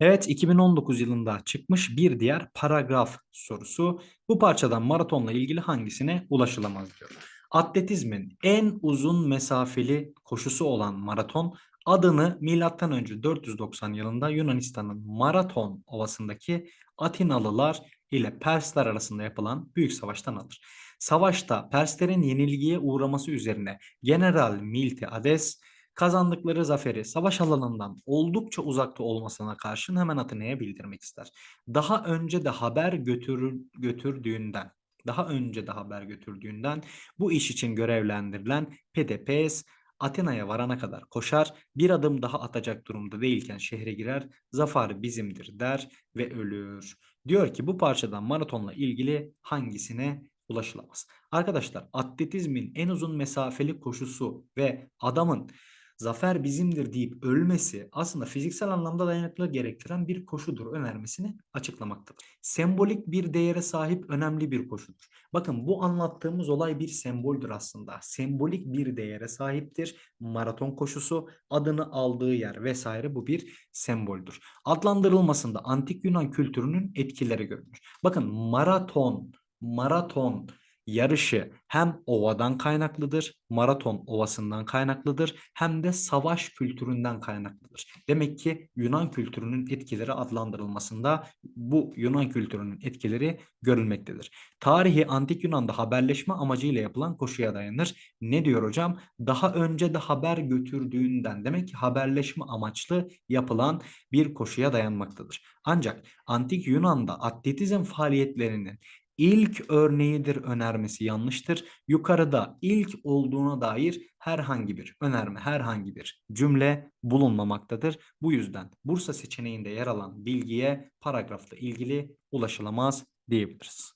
Evet 2019 yılında çıkmış bir diğer paragraf sorusu. Bu parçadan maratonla ilgili hangisine ulaşılamaz diyor. Atletizmin en uzun mesafeli koşusu olan maraton adını M.Ö. 490 yılında Yunanistan'ın Maraton Ovası'ndaki Atinalılar ile Persler arasında yapılan büyük savaştan alır. Savaşta Perslerin yenilgiye uğraması üzerine General Miltiades kazandıkları zaferi savaş alanından oldukça uzakta olmasına karşın hemen Atina'ya bildirmek ister. Daha önce de haber götürür, götürdüğünden, daha önce de haber götürdüğünden bu iş için görevlendirilen Pedepes Atina'ya varana kadar koşar, bir adım daha atacak durumda değilken şehre girer, zafer bizimdir der ve ölür. Diyor ki bu parçadan maratonla ilgili hangisine ulaşılamaz? Arkadaşlar atletizmin en uzun mesafeli koşusu ve adamın zafer bizimdir deyip ölmesi aslında fiziksel anlamda dayanıklılık gerektiren bir koşudur önermesini açıklamaktadır. Sembolik bir değere sahip önemli bir koşudur. Bakın bu anlattığımız olay bir semboldür aslında. Sembolik bir değere sahiptir. Maraton koşusu adını aldığı yer vesaire bu bir semboldür. Adlandırılmasında antik Yunan kültürünün etkileri görülür. Bakın maraton, maraton yarışı hem ovadan kaynaklıdır, maraton ovasından kaynaklıdır hem de savaş kültüründen kaynaklıdır. Demek ki Yunan kültürünün etkileri adlandırılmasında bu Yunan kültürünün etkileri görülmektedir. Tarihi antik Yunan'da haberleşme amacıyla yapılan koşuya dayanır. Ne diyor hocam? Daha önce de haber götürdüğünden demek ki haberleşme amaçlı yapılan bir koşuya dayanmaktadır. Ancak antik Yunan'da atletizm faaliyetlerinin ilk örneğidir önermesi yanlıştır. Yukarıda ilk olduğuna dair herhangi bir önerme, herhangi bir cümle bulunmamaktadır. Bu yüzden Bursa seçeneğinde yer alan bilgiye paragrafla ilgili ulaşılamaz diyebiliriz.